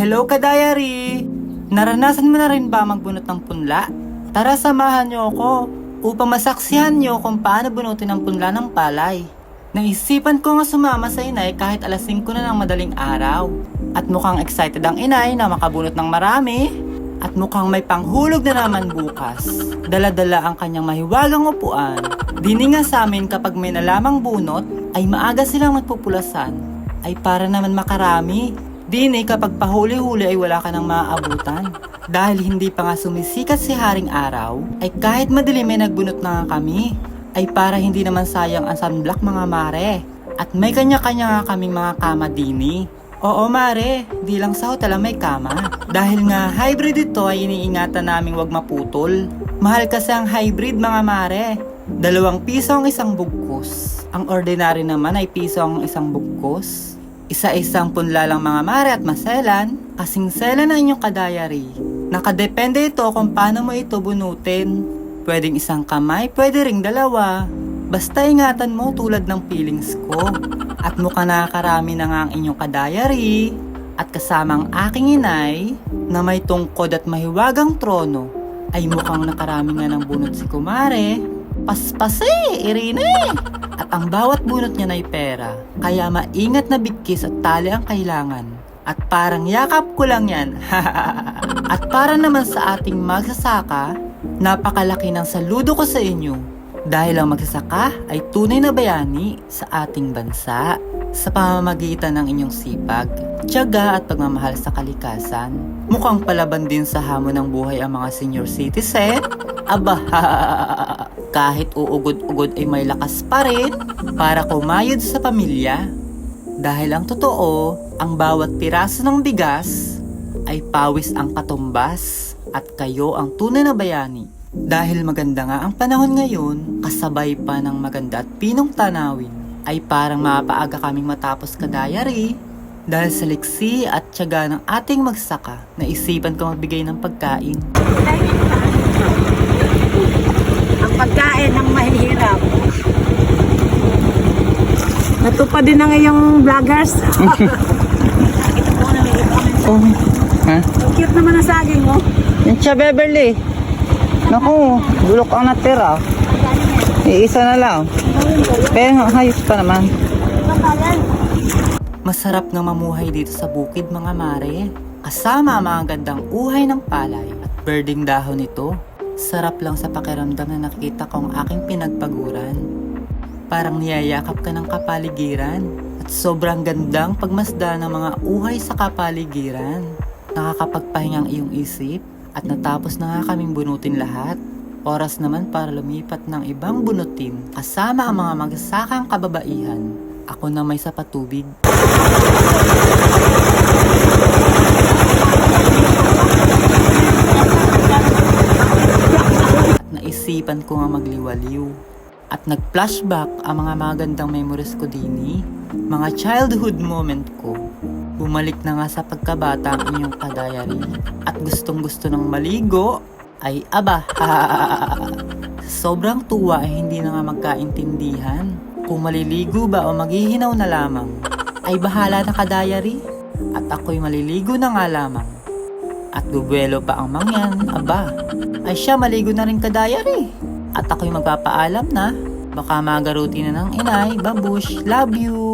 Hello ka diary! Naranasan mo na rin ba magbunot ng punla? Tara samahan niyo ako upang masaksihan niyo kung paano bunutin ang punla ng palay. Naisipan ko nga sumama sa inay kahit alas 5 na ng madaling araw. At mukhang excited ang inay na makabunot ng marami. At mukhang may panghulog na naman bukas. Dala-dala ang kanyang mahiwagang upuan. Dini nga sa amin kapag may nalamang bunot, ay maaga silang nagpupulasan. Ay para naman makarami. Dini kapag pahuli-huli ay wala ka nang maaabutan. Dahil hindi pa nga sumisikat si Haring Araw, ay kahit madilim ay nagbunot na nga kami. Ay para hindi naman sayang ang sunblock mga mare. At may kanya-kanya nga kaming mga kama dini. Oo mare, di lang sa hotel may kama. Dahil nga hybrid ito ay iniingatan naming wag maputol. Mahal kasi ang hybrid mga mare. Dalawang piso ang isang bugkos. Ang ordinary naman ay piso ang isang bugkos. Isa-isang punla lang mga mare at maselan, kasing selan na inyong kadayari. Nakadepende ito kung paano mo ito bunutin. Pwedeng isang kamay, pwede ring dalawa. Basta ingatan mo tulad ng feelings ko. At mukhang nakakarami na nga ang inyong kadayari. At kasamang aking inay, na may tungkod at mahiwagang trono, ay mukhang nakarami nga ng bunot si Kumare. Paspase, Irene! At ang bawat bunot niya ay pera, kaya maingat na bigkis at tali ang kailangan. At parang yakap ko lang yan. at para naman sa ating magsasaka, napakalaki ng saludo ko sa inyo. Dahil ang magsasaka ay tunay na bayani sa ating bansa sa pamamagitan ng inyong sipag, tiyaga at pagmamahal sa kalikasan. Mukhang palaban din sa hamon ng buhay ang mga senior citizen. Aba, kahit uugod-ugod ay may lakas pa rin para kumayod sa pamilya. Dahil ang totoo, ang bawat piraso ng bigas ay pawis ang katumbas at kayo ang tunay na bayani. Dahil maganda nga ang panahon ngayon, kasabay pa ng maganda at pinong tanawin, ay parang mapaaga kaming matapos ka diary. Dahil sa liksi at tiyaga ng ating magsaka, naisipan ko magbigay ng pagkain. ang pagkain ng mahihirap. Natupad din ng iyong vloggers. Ito po na may ito. Oh, ha? Ang cute naman ang saging mo. Yung siya, Beverly. Naku, bulok ang natira. Iisa na lang. Pero hayos pa naman. Masarap nga mamuhay dito sa bukid mga mare. Kasama ang mga gandang uhay ng palay at birding dahon nito. Sarap lang sa pakiramdam na nakita ko ang aking pinagpaguran. Parang niyayakap ka ng kapaligiran at sobrang gandang pagmasda ng mga uhay sa kapaligiran. Nakakapagpahinga ang iyong isip at natapos na nga kaming bunutin lahat. Oras naman para lumipat ng ibang bunutin kasama ang mga magsasakang kababaihan. Ako na may sapatubig. At naisipan ko nga magliwaliw. At nag-flashback ang mga magandang memories ko dini. Mga childhood moment ko. Bumalik na nga sa pagkabata ang inyong kadayari. At gustong gusto ng maligo, ay aba. Sobrang tuwa ay hindi na nga magkaintindihan. Kung maliligo ba o maghihinaw na lamang, ay bahala na kadayari. At ako'y maliligo na nga lamang. At bubuelo pa ang mangyan, aba. Ay siya maligo na rin kadayari. At ako'y magpapaalam na. Baka magaruti na ng inay, babush, love you.